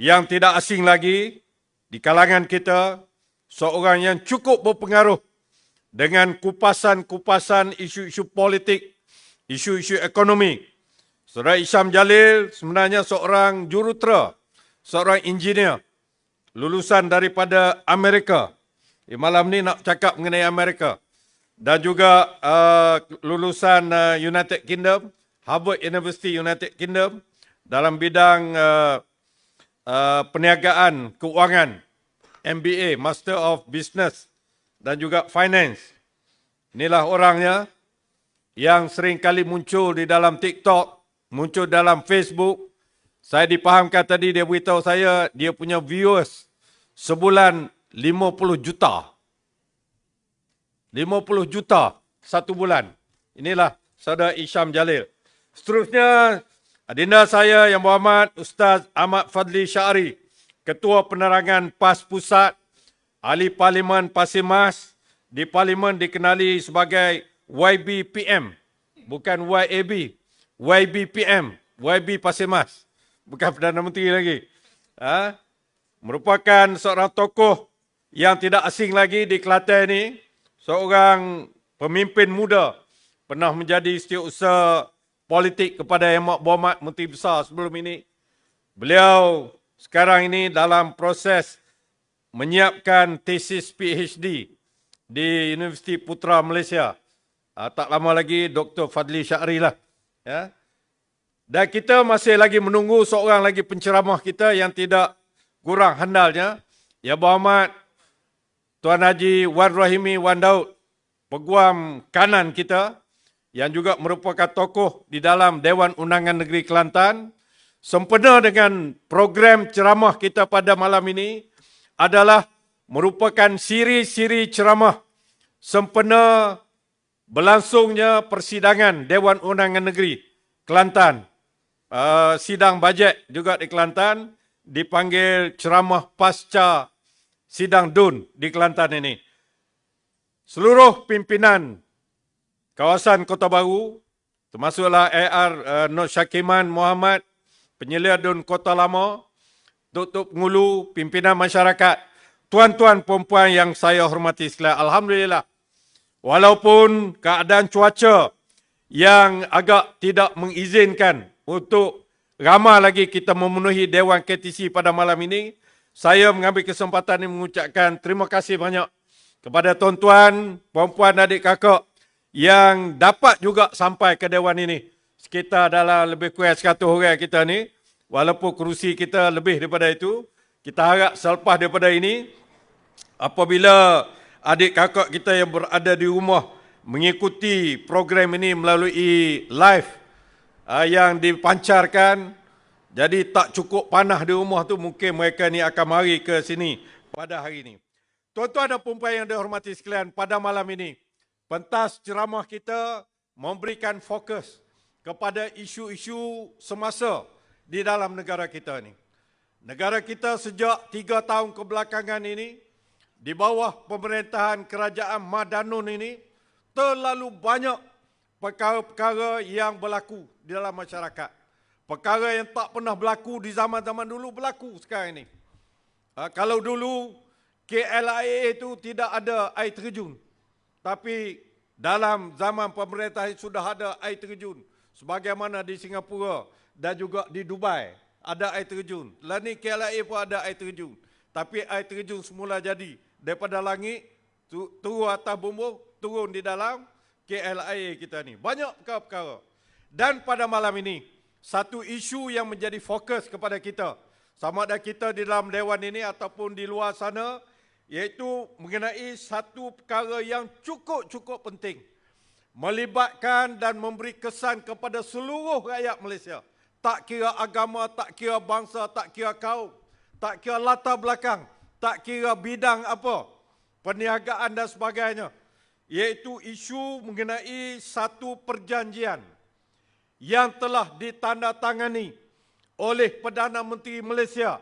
yang tidak asing lagi di kalangan kita, seorang yang cukup berpengaruh dengan kupasan-kupasan isu-isu politik, isu-isu ekonomi. Saudara Isyam Jalil sebenarnya seorang jurutera, seorang engineer, lulusan daripada Amerika. Eh, malam ni nak cakap mengenai Amerika. Dan juga uh, lulusan uh, United Kingdom, Harvard University United Kingdom dalam bidang uh, uh, perniagaan keuangan MBA Master of Business dan juga Finance. Inilah orangnya yang sering kali muncul di dalam TikTok, muncul dalam Facebook. Saya dipahamkan tadi dia beritahu saya dia punya viewers sebulan 50 juta. 50 juta satu bulan. Inilah saudara Isyam Jalil. Seterusnya, adinda saya yang berhormat Ustaz Ahmad Fadli Syari, Ketua Penerangan PAS Pusat, Ahli Parlimen Pasir Mas, di Parlimen dikenali sebagai YBPM, bukan YAB, YBPM, YB Pasir Mas, bukan Perdana Menteri lagi. Ha? Merupakan seorang tokoh yang tidak asing lagi di Kelantan ini, seorang pemimpin muda, pernah menjadi setiausaha politik kepada Yang Berhormat Menteri Besar sebelum ini. Beliau sekarang ini dalam proses menyiapkan tesis PhD di Universiti Putra Malaysia. Uh, tak lama lagi Dr. Fadli Syahri lah. Ya. Dan kita masih lagi menunggu seorang lagi penceramah kita yang tidak kurang handalnya. Ya Berhormat Tuan Haji Wan Rahimi Wan Daud. Peguam kanan kita yang juga merupakan tokoh di dalam Dewan Undangan Negeri Kelantan. Sempena dengan program ceramah kita pada malam ini adalah merupakan siri-siri ceramah sempena berlangsungnya persidangan Dewan Undangan Negeri Kelantan. Uh, sidang bajet juga di Kelantan dipanggil ceramah pasca sidang DUN di Kelantan ini. Seluruh pimpinan kawasan Kota Baru termasuklah AR uh, Nur Syakiman Muhammad, penyelia DUN Kota Lama, Tutup Ngulu, pimpinan masyarakat, tuan-tuan perempuan yang saya hormati sekalian. Alhamdulillah. Walaupun keadaan cuaca yang agak tidak mengizinkan untuk ramai lagi kita memenuhi Dewan KTC pada malam ini, saya mengambil kesempatan ini mengucapkan terima kasih banyak kepada tuan-tuan, perempuan, adik kakak yang dapat juga sampai ke Dewan ini. Sekitar dalam lebih kurang 100 orang kita ni walaupun kerusi kita lebih daripada itu, kita harap selepas daripada ini, apabila adik kakak kita yang berada di rumah mengikuti program ini melalui live uh, yang dipancarkan, jadi tak cukup panah di rumah tu mungkin mereka ni akan mari ke sini pada hari ini. Tuan-tuan dan perempuan yang dihormati sekalian, pada malam ini, pentas ceramah kita memberikan fokus kepada isu-isu semasa di dalam negara kita ini. Negara kita sejak tiga tahun kebelakangan ini, di bawah pemerintahan kerajaan Madanun ini, terlalu banyak perkara-perkara yang berlaku di dalam masyarakat. Perkara yang tak pernah berlaku di zaman-zaman dulu berlaku sekarang ini. Ha, kalau dulu KLIA itu tidak ada air terjun. Tapi dalam zaman pemerintahan sudah ada air terjun. Sebagaimana di Singapura, dan juga di Dubai ada air terjun. Lah ni KLIA pun ada air terjun. Tapi air terjun semula jadi daripada langit turun atas bumbung turun di dalam KLIA kita ni. Banyak perkara-perkara. Dan pada malam ini satu isu yang menjadi fokus kepada kita sama ada kita di dalam dewan ini ataupun di luar sana iaitu mengenai satu perkara yang cukup-cukup penting melibatkan dan memberi kesan kepada seluruh rakyat Malaysia. Tak kira agama, tak kira bangsa, tak kira kaum, tak kira latar belakang, tak kira bidang apa, perniagaan dan sebagainya, iaitu isu mengenai satu perjanjian yang telah ditandatangani oleh Perdana Menteri Malaysia,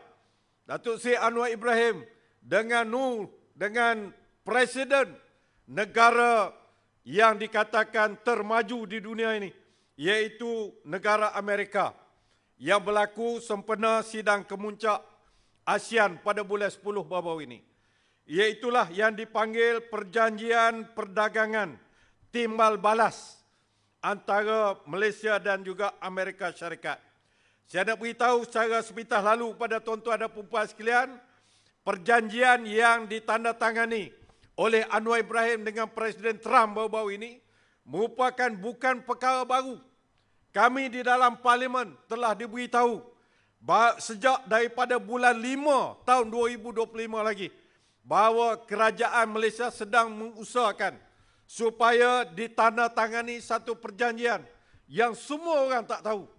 Datuk Seri Anwar Ibrahim dengan Nur, dengan Presiden negara yang dikatakan termaju di dunia ini, iaitu negara Amerika yang berlaku sempena sidang kemuncak ASEAN pada bulan 10 baru ini. Iaitulah yang dipanggil Perjanjian Perdagangan Timbal Balas antara Malaysia dan juga Amerika Syarikat. Saya nak beritahu secara sepintas lalu kepada tuan-tuan dan puan sekalian, perjanjian yang ditandatangani oleh Anwar Ibrahim dengan Presiden Trump baru-baru ini merupakan bukan perkara baru. Kami di dalam parlimen telah diberitahu sejak daripada bulan 5 tahun 2025 lagi bahawa kerajaan Malaysia sedang mengusahakan supaya ditandatangani satu perjanjian yang semua orang tak tahu.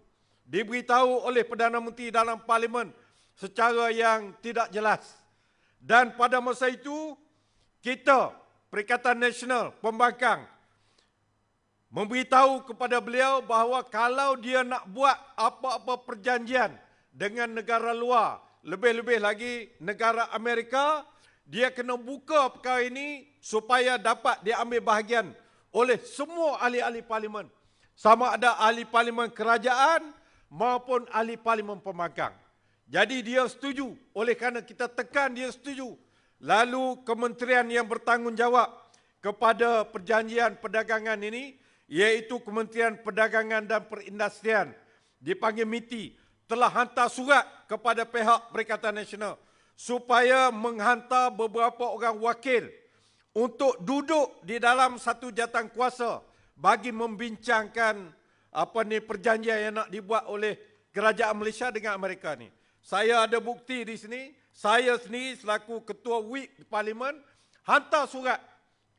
Diberitahu oleh Perdana Menteri dalam parlimen secara yang tidak jelas. Dan pada masa itu, kita, Perikatan Nasional Pembangkang, memberitahu kepada beliau bahawa kalau dia nak buat apa-apa perjanjian dengan negara luar, lebih-lebih lagi negara Amerika, dia kena buka perkara ini supaya dapat diambil bahagian oleh semua ahli-ahli parlimen. Sama ada ahli parlimen kerajaan maupun ahli parlimen pemangkang. Jadi dia setuju. Oleh kerana kita tekan dia setuju. Lalu kementerian yang bertanggungjawab kepada perjanjian perdagangan ini iaitu Kementerian Perdagangan dan Perindustrian dipanggil MITI telah hantar surat kepada pihak Perikatan Nasional supaya menghantar beberapa orang wakil untuk duduk di dalam satu jatan kuasa bagi membincangkan apa ni perjanjian yang nak dibuat oleh kerajaan Malaysia dengan Amerika ni. Saya ada bukti di sini, saya sendiri selaku ketua WIP Parlimen hantar surat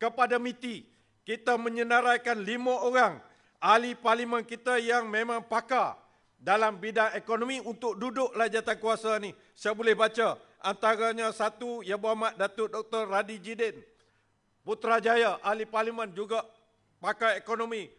kepada MITI. Kita menyenaraikan lima orang ahli parlimen kita yang memang pakar dalam bidang ekonomi untuk duduklah jatan kuasa ni. Saya boleh baca antaranya satu Yang Berhormat Datuk Dr. Radi Jidin, Putrajaya, ahli parlimen juga pakar ekonomi.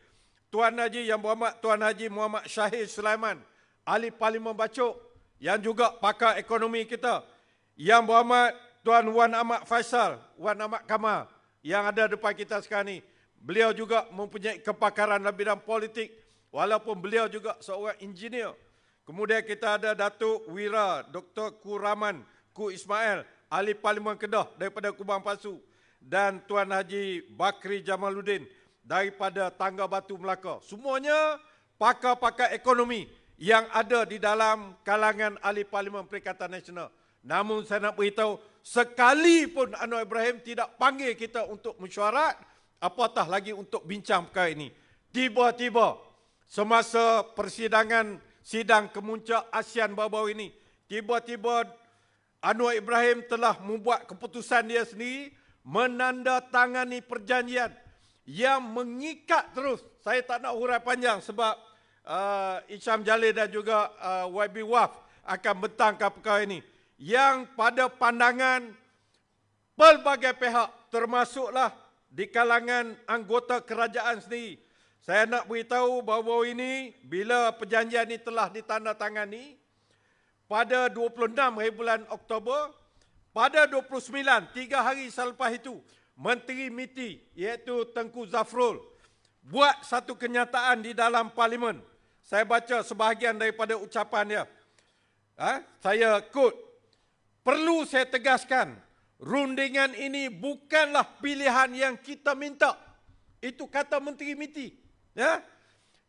Tuan Haji Yang Berhormat Tuan Haji Muhammad Syahir Sulaiman, ahli parlimen Bacok yang juga pakar ekonomi kita. Yang Berhormat Tuan Wan Ahmad Faisal, Wan Ahmad Kamal yang ada depan kita sekarang ini. Beliau juga mempunyai kepakaran dalam bidang politik walaupun beliau juga seorang engineer. Kemudian kita ada Datuk Wira Dr. Kuraman Ku Ismail, ahli Parlimen Kedah daripada Kubang Pasu dan Tuan Haji Bakri Jamaluddin daripada Tangga Batu Melaka. Semuanya pakar-pakar ekonomi yang ada di dalam kalangan ahli Parlimen Perikatan Nasional. Namun saya nak beritahu, sekalipun Anwar Ibrahim tidak panggil kita untuk mesyuarat, apatah lagi untuk bincang perkara ini. Tiba-tiba, semasa persidangan sidang kemuncak ASEAN baru-baru ini, tiba-tiba Anwar Ibrahim telah membuat keputusan dia sendiri menandatangani perjanjian yang mengikat terus. Saya tak nak hurai panjang sebab uh, Isyam Jalil dan juga uh, YB Waf akan bentangkan perkara ini. Yang pada pandangan pelbagai pihak termasuklah di kalangan anggota kerajaan sendiri. Saya nak beritahu bahawa ini bila perjanjian ini telah ditandatangani, pada 26 hari bulan Oktober, pada 29, tiga hari selepas itu, Menteri MITI iaitu Tengku Zafrul buat satu kenyataan di dalam parlimen. Saya baca sebahagian daripada ucapan dia. Ha? Saya quote, perlu saya tegaskan, rundingan ini bukanlah pilihan yang kita minta. Itu kata Menteri MITI. Ya?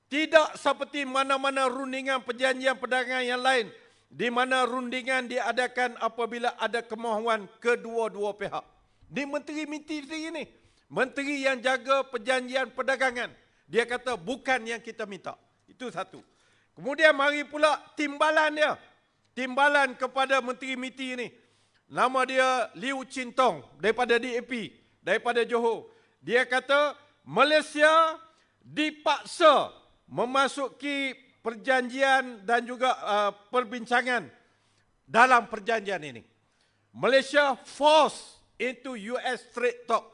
Tidak seperti mana-mana rundingan perjanjian perdagangan yang lain di mana rundingan diadakan apabila ada kemahuan kedua-dua pihak. Di Menteri Miti ini, Menteri yang jaga perjanjian perdagangan, dia kata bukan yang kita minta. Itu satu. Kemudian mari pula timbalan dia. Timbalan kepada Menteri Miti ini. Nama dia Liu Chintong daripada DAP, daripada Johor. Dia kata Malaysia dipaksa memasuki perjanjian dan juga uh, perbincangan dalam perjanjian ini. Malaysia force into US trade talk.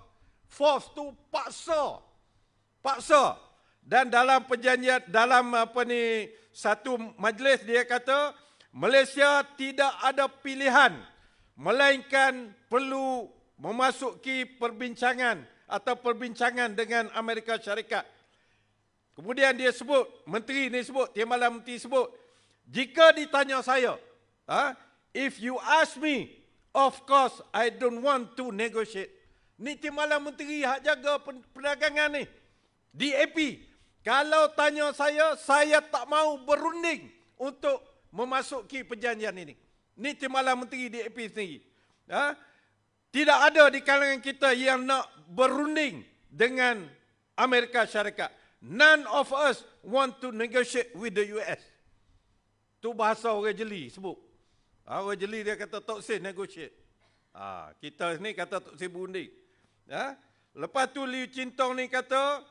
Force tu paksa. Paksa. Dan dalam perjanjian, dalam apa ni, satu majlis dia kata, Malaysia tidak ada pilihan. Melainkan perlu memasuki perbincangan atau perbincangan dengan Amerika Syarikat Kemudian dia sebut, menteri ni sebut, Timbalan Menteri sebut, jika ditanya saya, ha, if you ask me, of course I don't want to negotiate. Ni Timbalan Menteri hak jaga perdagangan ni. DAP. Kalau tanya saya, saya tak mau berunding untuk memasuki perjanjian ini. Ni Timbalan Menteri DAP sendiri. Ha? Tidak ada di kalangan kita yang nak berunding dengan Amerika Syarikat. None of us want to negotiate with the US. Tu bahasa orang jeli sebut. Ha, orang jeli dia kata tak say negotiate. Ha, kita ni kata tak say berunding. Ha? Lepas tu Liu Cintong ni kata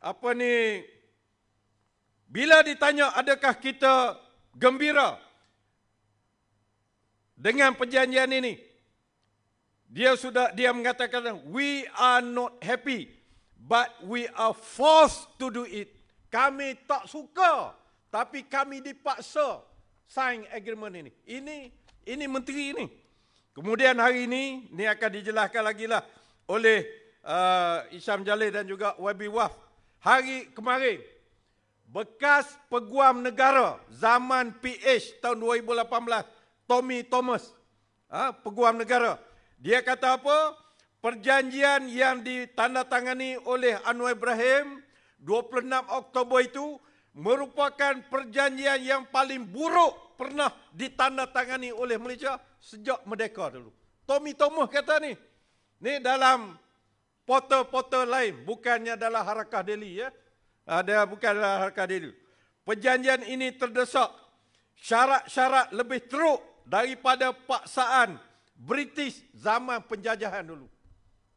apa ni bila ditanya adakah kita gembira dengan perjanjian ini dia sudah dia mengatakan we are not happy but we are forced to do it kami tak suka tapi kami dipaksa sign agreement ini. Ini ini menteri ini. Kemudian hari ini, ini akan dijelaskan lagi lah oleh uh, Isyam Jalil dan juga YB Waf. Hari kemarin, bekas peguam negara zaman PH tahun 2018, Tommy Thomas, ha, peguam negara. Dia kata apa? Perjanjian yang ditandatangani oleh Anwar Ibrahim 26 Oktober itu merupakan perjanjian yang paling buruk pernah ditandatangani oleh Malaysia sejak merdeka dulu. Tommy Thomas kata ni. Ni dalam portal-portal lain. Bukannya dalam Harakah Delhi. Ya. Ada bukan dalam Harakah Delhi. Perjanjian ini terdesak. Syarat-syarat lebih teruk daripada paksaan British zaman penjajahan dulu.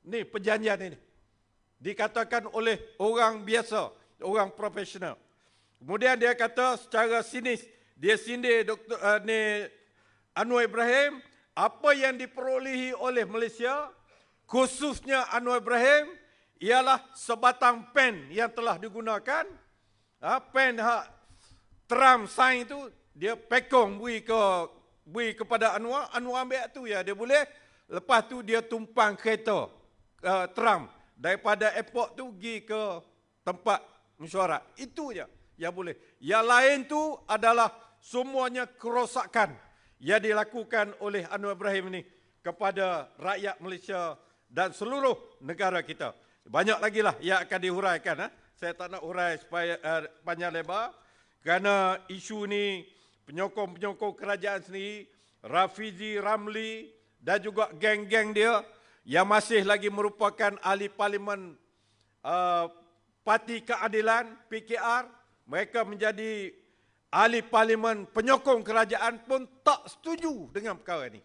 Ni perjanjian ini. Dikatakan oleh orang biasa. Orang profesional. Kemudian dia kata secara sinis dia sindir Dr. Uh, ni Anwar Ibrahim apa yang diperolehi oleh Malaysia khususnya Anwar Ibrahim ialah sebatang pen yang telah digunakan. Ha, pen hak Trump sign itu dia pekong bui ke bui kepada Anwar. Anwar ambil tu ya dia boleh. Lepas tu dia tumpang kereta uh, Trump daripada airport tu pergi ke tempat mesyuarat. Itu je yang boleh. Yang lain tu adalah semuanya kerosakan yang dilakukan oleh Anwar Ibrahim ini kepada rakyat Malaysia dan seluruh negara kita. Banyak lagi lah yang akan dihuraikan. Ha? Saya tak nak hurai supaya uh, panjang lebar. Kerana isu ni penyokong-penyokong kerajaan sendiri, Rafizi Ramli dan juga geng-geng dia yang masih lagi merupakan ahli parlimen uh, Parti Keadilan, PKR, mereka menjadi ahli parlimen penyokong kerajaan pun tak setuju dengan perkara ini.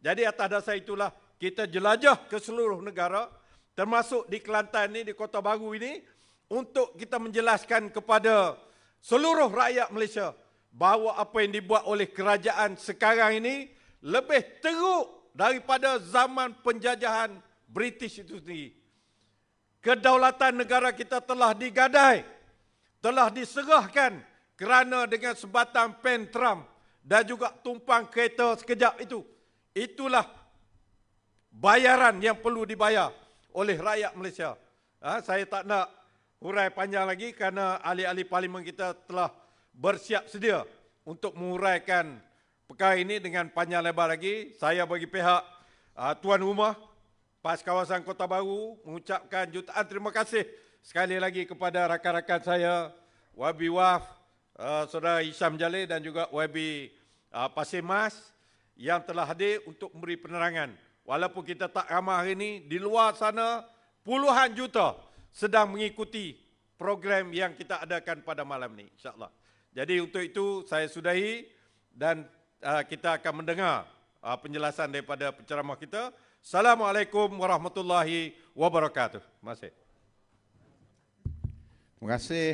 Jadi atas dasar itulah kita jelajah ke seluruh negara termasuk di Kelantan ini, di Kota Baru ini untuk kita menjelaskan kepada seluruh rakyat Malaysia bahawa apa yang dibuat oleh kerajaan sekarang ini lebih teruk daripada zaman penjajahan British itu sendiri. Kedaulatan negara kita telah digadai telah diserahkan kerana dengan sebatang pen Trump dan juga tumpang kereta sekejap itu. Itulah bayaran yang perlu dibayar oleh rakyat Malaysia. Ha, saya tak nak hurai panjang lagi kerana ahli-ahli parlimen kita telah bersiap sedia untuk menguraikan perkara ini dengan panjang lebar lagi. Saya bagi pihak uh, Tuan Rumah, PAS Kawasan Kota Baru mengucapkan jutaan terima kasih sekali lagi kepada rakan-rakan saya YB Waf, uh, Saudara Isyam Jalil dan juga YB uh, Pasir Mas yang telah hadir untuk memberi penerangan. Walaupun kita tak ramai hari ini, di luar sana puluhan juta sedang mengikuti program yang kita adakan pada malam ini. InsyaAllah. Jadi untuk itu saya sudahi dan uh, kita akan mendengar uh, penjelasan daripada penceramah kita. Assalamualaikum warahmatullahi wabarakatuh. Terima kasih. Terima kasih